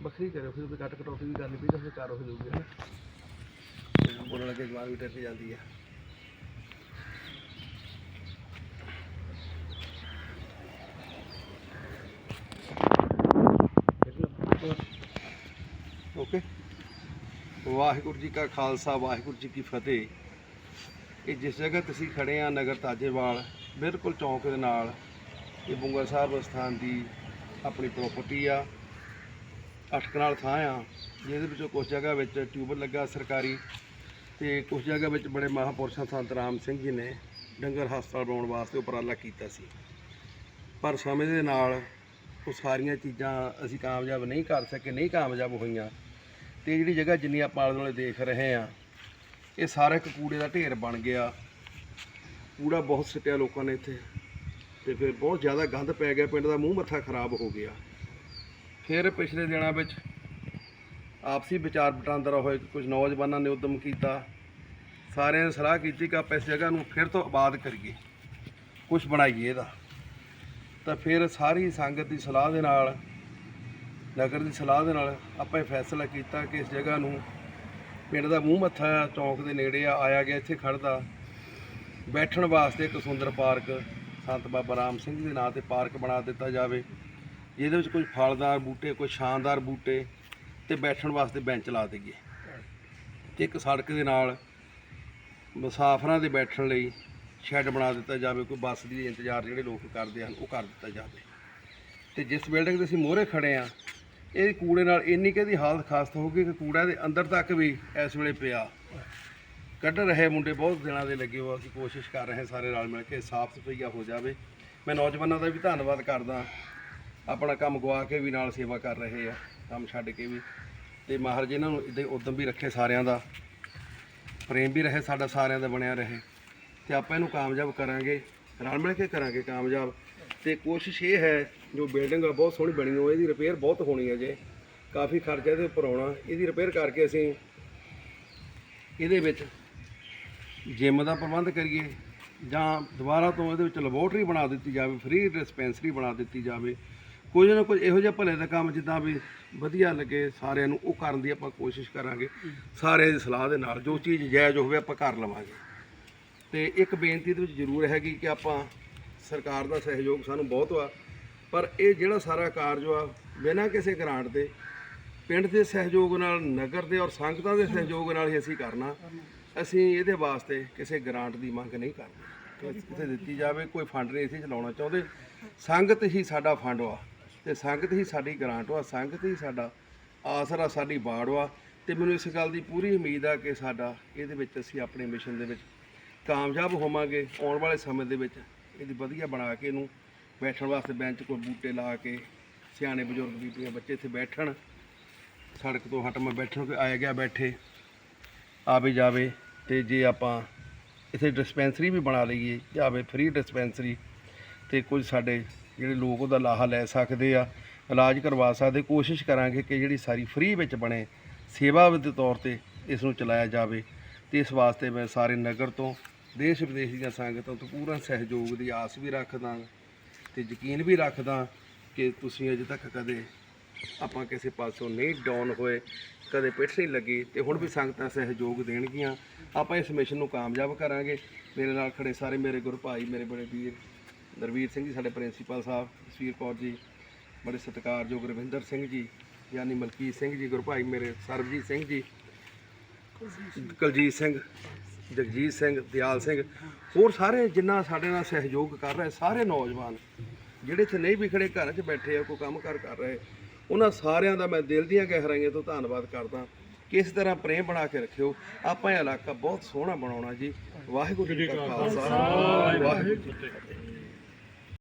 ਵੱਖਰੀ ਕਰਿਓ, ਫਿਰ ਵੀ ਕੱਟ ਕਟੌਤੀ ਵੀ ਕਰਨੀ ਪਈ ਤਾਂ ਫਿਰ ਕਰ ਹੋ ਜਾਊਗੀ ਨਾ? ਤੇ ਬੋਲਣ ਲੱਗੇ ਜਵਾਬ ਵੀ ਟੱਟ ਜਾਂਦੀ ਆ। ਓਕੇ। ਵਾਹਿਗੁਰੂ ਜੀ ਕਾ ਖਾਲਸਾ, ਵਾਹਿਗੁਰੂ ਜੀ ਕੀ ਫਤਿਹ। ਇਹ ਜਿਸ ਜਗ੍ਹਾ ਤੁਸੀਂ ਅਸੀਂ ਖੜੇ ਆ ਨਗਰ ਤਾਜੇਵਾਲ, ਬਿਲਕੁਲ ਚੌਂਕ ਦੇ ਨਾਲ, ਇਹ ਬੁੰਗਾ ਸਾਹਿਬ ਸਥਾਨ ਦੀ ਆਪਣੀ ਪ੍ਰਾਪਰਟੀ ਆ। ਅੱਠ ਕਨਾਲ ਥਾਂ ਆ, ਜਿਹਦੇ ਵਿੱਚੋਂ ਕੁਝ ਜਗ੍ਹਾ ਵਿੱਚ ਟਿਊਬਲ ਲੱਗਾ ਸਰਕਾਰੀ ਤੇ ਕੁਝ ਜਗ੍ਹਾ ਵਿੱਚ ਬੜੇ ਮਹਾਪੁਰਸ਼ਾਂ ਸੰਤ ਰਾਮ ਸਿੰਘ ਜੀ ਨੇ ਡੰਗਰ ਹਸਪਤਾਲ ਬਣਾਉਣ ਵਾਸਤੇ ਉਪਰਾਲਾ ਕੀਤਾ ਸੀ। ਪਰ ਸਮੇਂ ਦੇ ਨਾਲ ਉਹ ਸਾਰੀਆਂ ਚੀਜ਼ਾਂ ਅਸੀਂ ਕਾਮਯਾਬ ਨਹੀਂ ਕਰ ਸਕੇ, ਨਹੀਂ ਕਾਮਯਾਬ ਹੋਈਆਂ ਤੇ ਜਿਹੜੀ ਜਗ੍ਹਾ ਜਿੰਨੀ ਆਪਾਂ ਆਲੇ ਦੁਆਲੇ ਦੇਖ ਰਹੇ ਆ ਇਹ ਸਾਰਾ ਇੱਕ ਕੂੜੇ ਦਾ ਢੇਰ ਬਣ ਗਿਆ। ਕੂੜਾ ਬਹੁਤ ਸਿੱਟਿਆ ਲੋਕਾਂ ਨੇ ਇੱਥੇ ਤੇ ਫਿਰ ਬਹੁਤ ਜ਼ਿਆਦਾ ਗੰਦ ਪੈ ਗਿਆ, ਪਿੰਡ ਦਾ ਮੂੰਹ ਮੱਥਾ ਖਰਾਬ ਹੋ ਗਿਆ। ਫਿਰ ਪਿਛਲੇ ਦਿਨਾਂ ਵਿੱਚ ਆਪਸੀ ਵਿਚਾਰ ਵਟਾਂਦਰਾ ਹੋਏ, ਕੁਝ ਨੌਜਵਾਨਾਂ ਨੇ ਉਦਮ ਕੀਤਾ। ਸਾਰਿਆਂ ਨੇ ਸਲਾਹ ਕੀਤੀ ਕਿ ਆਪਾਂ ਇਸ ਜਗ੍ਹਾ ਨੂੰ ਫਿਰ ਤੋਂ ਆਬਾਦ ਕਰੀਏ ਕੁਝ ਬਣਾਈਏ ਇਹਦਾ। ਤਾਂ ਫਿਰ ਸਾਰੀ ਸੰਗਤ ਦੀ ਸਲਾਹ ਦੇ ਨਾਲ, ਨਗਰ ਦੀ ਸਲਾਹ ਦੇ ਨਾਲ ਆਪਾਂ ਇਹ ਫੈਸਲਾ ਕੀਤਾ ਕਿ ਇਸ ਜਗ੍ਹਾ ਨੂੰ ਪਿੰਡ ਦਾ ਮੂੰਹ ਮੱਥਾ ਚੌਂਕ ਦੇ ਨੇੜੇ ਆ, ਆਇਆ ਗਿਆ ਇੱਥੇ ਖੜਦਾ ਬੈਠਣ ਵਾਸਤੇ ਇੱਕ ਸੁੰਦਰ ਪਾਰਕ, ਸੰਤ ਬਾਬਾ ਰਾਮ ਸਿੰਘ ਦੇ ਨਾਂ ਤੇ ਪਾਰਕ ਬਣਾ ਦਿੱਤਾ ਜਾਵੇ। ਜਿਹਦੇ ਵਿੱਚ ਕੁਝ ਫਲਦਾਰ ਬੂਟੇ ਕੁਝ ਸ਼ਾਨਦਾਰ ਬੂਟੇ ਤੇ ਬੈਠਣ ਵਾਸਤੇ ਬੈਂਚ ਲਾ ਦਈਏ। ਤੇ ਇੱਕ ਸੜਕ ਦੇ ਨਾਲ ਮੁਸਾਫਰਾਂ ਦੇ ਬੈਠਣ ਲਈ ਸ਼ੈੱਡ ਬਣਾ ਦਿੱਤਾ ਜਾਵੇ, ਕੋਈ ਬੱਸ ਦੀ ਇੰਤਜ਼ਾਰ ਜਿਹੜੇ ਲੋਕ ਕਰਦੇ ਹਨ, ਉਹ ਕਰ ਦਿੱਤਾ ਜਾਵੇ। ਤੇ ਜਿਸ ਬਿਲਡਿੰਗ ਦੇ ਅਸੀਂ ਮੋਹਰੇ ਖੜੇ ਆ ਇਹ ਕੂੜੇ ਨਾਲ ਇੰਨੀ ਕਿ ਇਹਦੀ ਹਾਲਤ ਖਾਸਤ ਹੋ ਗਈ ਕਿ ਕੂੜਾ ਦੇ ਅੰਦਰ ਤੱਕ ਵੀ ਇਸ ਵੇਲੇ ਪਿਆ। ਕੱਢ ਰਹੇ ਮੁੰਡੇ ਬਹੁਤ ਦਿਨਾਂ ਦੇ ਲੱਗੇ ਹੋ ਅਸੀਂ ਕੋਸ਼ਿਸ਼ ਕਰ ਰਹੇ ਸਾਰੇ ਰਲ ਮਿਲ ਕੇ ਸਾਫ਼ ਸਫਾਈਆ ਹੋ ਜਾਵੇ। ਮੈਂ ਨੌਜਵਾਨਾਂ ਦਾ ਵੀ ਧੰਨਵਾਦ ਕਰਦਾ ਆਪਣਾ ਕੰਮ ਗਵਾ ਕੇ ਵੀ ਨਾਲ ਸੇਵਾ ਕਰ ਰਹੇ ਆ, ਕੰਮ ਛੱਡ ਕੇ ਵੀ। ਤੇ ਮਹਾਰਾਜ ਇਹਨਾਂ ਨੂੰ ਇਦਾਂ ਉਦਮ ਵੀ ਰੱਖੇ ਸਾਰਿਆਂ ਦਾ। ਪ੍ਰੇਮ ਵੀ ਰਹੇ, ਸਾਡਾ ਸਾਰਿਆਂ ਦਾ ਬਣਿਆ ਰਹੇ। ਤੇ ਆਪਾਂ ਇਹਨੂੰ ਕਾਮਯਾਬ ਕਰਾਂਗੇ, ਰਲ ਮਿਲ ਕੇ ਕਰਾਂਗੇ ਕਾਮਯਾਬ। ਤੇ ਕੋਸ਼ਿਸ਼ ਇਹ ਹੈ, ਜੋ ਬਿਲਡਿੰਗ ਆ, ਬਹੁਤ ਸੋਹਣੀ ਬਣੀ ਹੋਈ ਇਹਦੀ ਰਿਪੇਅਰ ਬਹੁਤ ਹੋਣੀ ਹੈ ਜੇ। ਕਾਫੀ ਖਰਚਾ ਇਹਦੇ ਉੱਪਰ ਆਉਣਾ, ਇਹਦੀ ਰਿਪੇਅਰ ਕਰਕੇ ਅਸੀਂ ਇਹਦੇ ਵਿੱਚ ਜਿਮ ਦਾ ਪ੍ਰਬੰਧ ਕਰੀਏ ਜਾਂ ਦੁਬਾਰਾ ਤੋਂ ਇਹਦੇ ਵਿੱਚ ਲੈਬੋਰਟਰੀ ਬਣਾ ਦਿੱਤੀ ਜਾਵੇ ਫ੍ਰੀ ਡਿਸਪੈਂਸਰੀ ਬਣਾ ਦਿੱਤੀ ਜਾਵੇ। ਕੁਝ ਨਾ ਕੁਝ ਇਹੋ ਜਿਹਾ ਭਲੇ ਦਾ ਕੰਮ ਜਿੱਦਾਂ ਵੀ ਵਧੀਆ ਲੱਗੇ ਸਾਰਿਆਂ ਨੂੰ, ਉਹ ਕਰਨ ਦੀ ਆਪਾਂ ਕੋਸ਼ਿਸ਼ ਕਰਾਂਗੇ। ਸਾਰਿਆਂ ਦੀ ਸਲਾਹ ਦੇ ਨਾਲ ਜੋ ਚੀਜ਼ ਜਾਇਜ਼ ਹੋਵੇ ਆਪਾਂ ਕਰ ਲਵਾਂਗੇ। ਤੇ ਇੱਕ ਬੇਨਤੀ ਦੇ ਵਿੱਚ ਜ਼ਰੂਰ ਹੈਗੀ ਕਿ ਆਪਾਂ ਸਰਕਾਰ ਦਾ ਸਹਿਯੋਗ ਸਾਨੂੰ ਬਹੁਤ ਆ, ਪਰ ਇਹ ਜਿਹੜਾ ਸਾਰਾ ਕਾਰਜ ਆ, ਬਿਨਾਂ ਕਿਸੇ ਗ੍ਰਾਂਟ ਦੇ, ਪਿੰਡ ਦੇ ਸਹਿਯੋਗ ਨਾਲ, ਨਗਰ ਦੇ ਔਰ ਸੰਗਤਾਂ ਦੇ ਸਹਿਯੋਗ ਨਾਲ ਹੀ ਅਸੀਂ ਕਰਨਾ। ਅਸੀਂ ਇਹਦੇ ਵਾਸਤੇ ਕਿਸੇ ਗ੍ਰਾਂਟ ਦੀ ਮੰਗ ਨਹੀਂ ਕਰਦੇ। ਕਿ ਕਿਸੇ ਦਿੱਤੀ ਜਾਵੇ, ਕੋਈ ਫੰਡ ਨਹੀਂ ਅਸੀਂ ਚਲਾਉਣਾ ਚਾਹੁੰਦੇ। ਸੰਗਤ ਹੀ ਸਾਡਾ ਫੰਡ ਵਾ ਤੇ ਸੰਗਤ ਹੀ ਸਾਡੀ ਗਰਾਂਟ ਵਾ, ਸੰਗਤ ਹੀ ਸਾਡਾ ਆਸਰਾ, ਸਾਡੀ ਬਾੜ ਵਾ। ਤੇ ਮੈਨੂੰ ਇਸ ਗੱਲ ਦੀ ਪੂਰੀ ਉਮੀਦ ਆ ਕਿ ਸਾਡਾ ਇਹਦੇ ਵਿੱਚ ਅਸੀਂ ਆਪਣੇ ਮਿਸ਼ਨ ਦੇ ਵਿੱਚ ਕਾਮਯਾਬ ਹੋਵਾਂਗੇ, ਆਉਣ ਵਾਲੇ ਸਮੇਂ ਦੇ ਵਿੱਚ ਇਹਦੀ ਵਧੀਆ ਬਣਾ ਕੇ ਇਹਨੂੰ ਬੈਠਣ ਵਾਸਤੇ ਬੈਂਚ ਕੋਈ ਬੂਟੇ ਲਾ ਕੇ ਸਿਆਣੇ ਬਜ਼ੁਰਗ ਬੀਬੀਆਂ ਬੱਚੇ ਇੱਥੇ ਬੈਠਣ। ਸੜਕ ਤੋਂ ਹਟ ਮੈਂ ਬੈਠਣ ਕੋਈ ਆਇਆ ਗਿਆ ਬੈਠੇ ਆਵੇ ਜਾਵੇ ਤੇ ਜੇ ਆਪਾਂ ਇੱਥੇ ਡਿਸਪੈਂਸਰੀ ਵੀ ਬਣਾ ਲਈਏ, ਜਾਵੇ ਫ੍ਰੀ ਡਿਸਪੈਂਸਰੀ ਤੇ ਕੁਝ ਸਾਡੇ ਜਿਹੜੇ ਲੋਕ ਉਹਦਾ ਲਾਹਾ ਲੈ ਸਕਦੇ ਆ, ਇਲਾਜ ਕਰਵਾ ਸਕਦੇ, ਕੋਸ਼ਿਸ਼ ਕਰਾਂਗੇ ਕਿ ਜਿਹੜੀ ਸਾਰੀ ਫ੍ਰੀ ਵਿੱਚ ਬਣੇ ਸੇਵਾ ਦੇ ਤੌਰ ਤੇ ਇਸ ਨੂੰ ਚਲਾਇਆ ਜਾਵੇ। ਤੇ ਇਸ ਵਾਸਤੇ ਮੈਂ ਸਾਰੇ ਨਗਰ ਤੋਂ, ਦੇਸ਼ ਵਿਦੇਸ਼ ਦੀਆਂ ਸੰਗਤਾਂ ਤੋਂ ਪੂਰਾ ਸਹਿਯੋਗ ਦੀ ਆਸ ਵੀ ਰੱਖਦਾ ਤੇ ਯਕੀਨ ਵੀ ਰੱਖਦਾ ਕਿ ਤੁਸੀਂ ਅਜੇ ਤੱਕ ਕਦੇ ਆਪਾਂ ਕਿਸੇ ਪਾਸੋਂ ਨਹੀਂ ਡਾਊਨ ਹੋਏ, ਕਦੇ ਪਿੱਠ ਨਹੀਂ ਲੱਗੀ ਤੇ ਹੁਣ ਵੀ ਸੰਗਤਾਂ ਸਹਿਯੋਗ ਦੇਣਗੀਆਂ। ਆਪਾਂ ਇਸ ਮਿਸ਼ਨ ਨੂੰ ਕਾਮਯਾਬ ਕਰਾਂਗੇ। ਮੇਰੇ ਨਾਲ ਖੜੇ ਸਾਰੇ ਮੇਰੇ ਗੁਰੂ ਭਾਈ ਮੇਰੇ ਬੜੇ ਵੀਰ ਨਰਵੀਰ ਸਿੰਘ ਜੀ, ਸਾਡੇ ਪ੍ਰਿੰਸੀਪਲ ਸਾਹਿਬ, ਜਸਵੀਰ ਕੌਰ ਜੀ, ਬੜੇ ਸਤਿਕਾਰਯੋਗ ਰਵਿੰਦਰ ਸਿੰਘ ਜੀ, ਯਾਨੀ ਮਲਕੀਤ ਸਿੰਘ ਜੀ ਗੁਰਭਾਈ ਮੇਰੇ, ਸਰਬਜੀਤ ਸਿੰਘ ਜੀ, ਕੁਲਜੀਤ ਸਿੰਘ, ਜਗਜੀਤ ਸਿੰਘ, ਦਿਆਲ ਸਿੰਘ, ਹੋਰ ਸਾਰੇ ਜਿੰਨਾ ਸਾਡੇ ਨਾਲ ਸਹਿਯੋਗ ਕਰ ਰਹੇ, ਸਾਰੇ ਨੌਜਵਾਨ, ਜਿਹੜੇ ਇੱਥੇ ਨਹੀਂ ਵੀ ਖੜੇ, ਘਰਾਂ 'ਚ ਬੈਠੇ ਆ, ਕੋਈ ਕੰਮ ਕਾਰ ਕਰ ਰਹੇ, ਉਹਨਾਂ ਸਾਰਿਆਂ ਦਾ ਮੈਂ ਦਿਲ ਦੀਆਂ ਗਹਿਰਾਈਆਂ ਤੋਂ ਧੰਨਵਾਦ ਕਰਦਾ। ਕਿ ਇਸ ਤਰ੍ਹਾਂ ਪ੍ਰੇਮ ਬਣਾ ਕੇ ਰੱਖਿਓ, ਆਪਾਂ ਇਹ ਇਲਾਕਾ ਬਹੁਤ ਸੋਹਣਾ ਬਣਾਉਣਾ ਜੀ। ਵਾਹਿਗੁਰੂ ਜੀ ਕਾ ਖਾਲਸਾ। ਵਾਹਿਗੁਰੂ ਜੀ ਕੀ ਫਤਿਹ।